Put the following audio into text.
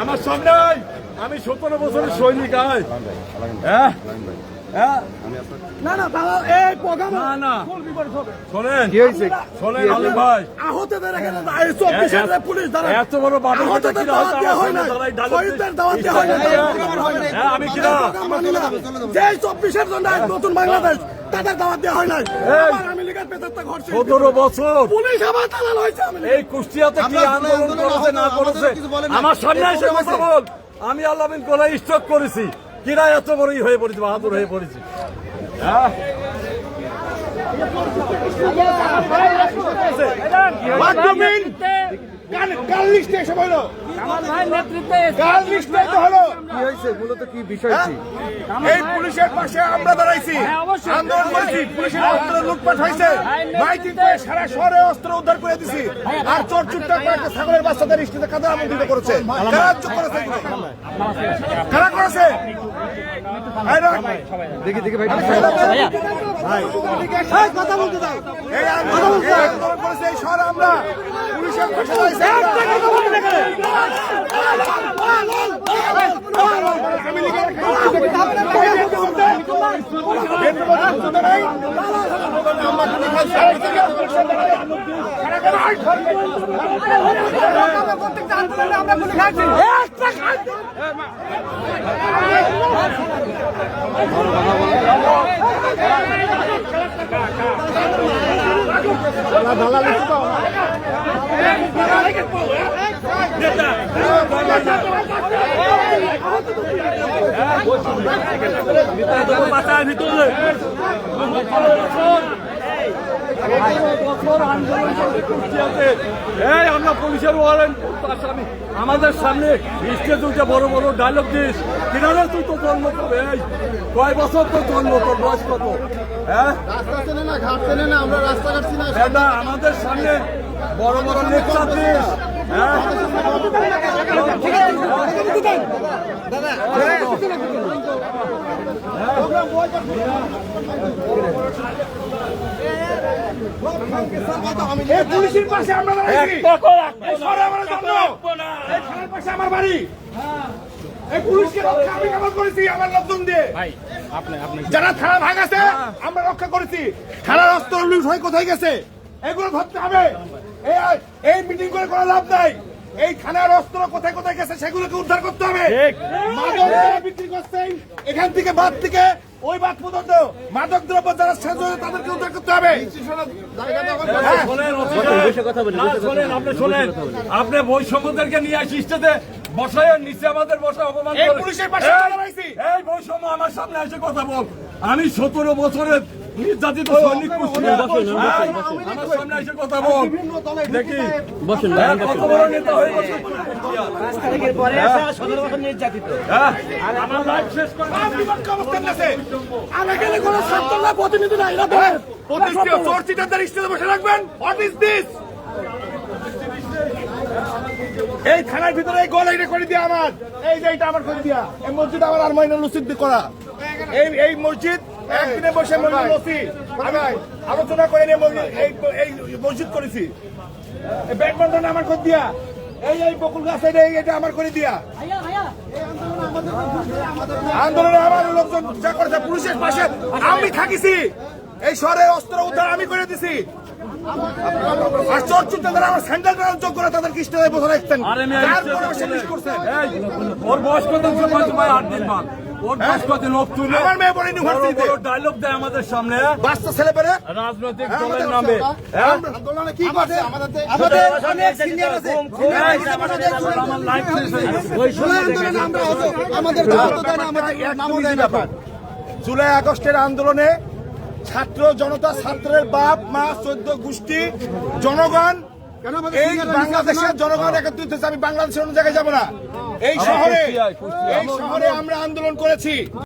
আমার সামনে আমি সতেরো বছরের সৈনিক আয় হ্যাঁ? হ্যাঁ? হয় হয় হ্যাঁ, আমি চব্বিশের জন্য নতুন বাংলাদেশ তাদের দাওয়াত দেওয়া হয় নাই। আমি সতেরো বছর। এই কুষ্টিয়াতে কি আন্দোলন করেছে না করেছে। আমার সামনে এসে কথা বল। আমি আল্লামিন স্টক করেছি। কিরা এত বড়ই হয়ে পড়েছি বাহাদুর হয়ে পড়েছি। হ্যাঁ? বলো আমার ভাই নেতৃত্বে কাল লিস্টে তো হলো? কি হয়েছে? মূলত কি বিষয় কি? এই পুলিশের পাশে আমরা দাঁড়াইছি। হ্যাঁ, আন্দোলন করেছি। পুলিশের অস্ত্র লুটপাট হয়েছে। মাইকিং করে সারা শহরে অস্ত্র উদ্ধার করে দিছি। আর চোর চুট্টা কয়েকটা ছাগলের বাচ্চাদের কাদের আমন্ত্রিত করেছে। কারা করেছে? কারা করেছে? দেখি দেখি ভাই। এই কথা বলতে দাও। আন্দোলন এই আন্দোলন করেছে এই শহরে আমরা। পুলিশের পাশে দাঁড়াইছি আমি লিখে এই আমরা পুলিশের ওয়ারেন্ট আসামি আমাদের সামনে স্টেজ উঠে বড় বড় ডায়লগ দিস। কিনারে তুই তো জন্ম করবে এই কয় বছর তো জন্ম তোর বয়স কত? হ্যাঁ? আমাদের সামনে বড় বড় লেকচার দিস। পুলিশের পাশে আমরা বাড়ি। যারা থানা ভাঙাছে আমরা রক্ষা করেছি। থানার অস্ত্র লুট হয়ে কোথায় গেছে? এগুলো ধরতে হবে। এই মিটিং করে কোনো লাভ নাই এই থানার অস্ত্র কোথায় কোথায় গেছে সেগুলোকে উদ্ধার করতে হবে ঠিক। মাদক যারা বিক্রি করছেন এখান থেকে বাদ থেকে ওই বাদ পর্যন্ত মাদক দ্রব্য যারা তাদেরকে উদ্ধার করতে হবে হ্যাঁ। আপনি বৈষম্যদেরকে নিয়ে আসি স্টেজে বসায় নিচে আমাদের বসে অপমান পুলিশের পাশে। এই বৈষম্য আমার সামনে এসে কথা বল আমি সতেরো বছরের নির্যাতিত সৈনিক কুষ্টিয়া। আমার সামনে এসে কথা বল। দেখি। কত বড় নেতা হয়ে গেছে প্রতিনিধি বসে রাখবেন। এই থানার ভিতরে এই গোল এইটা করে দিয়া আমার। এই যে এইটা আমার করে দিয়া। এই মসজিদ আমার আর মাইনুল মসজিদ করা। এই এই মসজিদ একদিনে বসে মসজিদ বসি আমি আলোচনা করে নিয়ে মসজিদ এই এই মসজিদ করেছি। ব্যাডমিন্টন আমার করে দিয়া। এই এই বকুল গাছ এটা আমার করে দিয়া। আন্দোলনে আমার লোকজন যা করেছে পুলিশের পাশে আমি থাকিছি। এই শহরে অস্ত্র উদ্ধার আমি করে দিছি। আমার স্যান্ডেল করে তাদের কৃষ্ণদের বোঝা রাখতেন ওর বয়স কত ভাই আট দিন বাদ রাজনৈতিক দলের নামে জুলাই আগস্টের আন্দোলনে ছাত্র জনতা ছাত্রের বাপ মা চোদ্দ গোষ্ঠী জনগণ কেন এই বাংলাদেশের জনগণ একত্রিত হয়েছে আমি বাংলাদেশের অন্য জায়গায় যাব না। এই শহরে। এই শহরে আমরা আন্দোলন করেছি।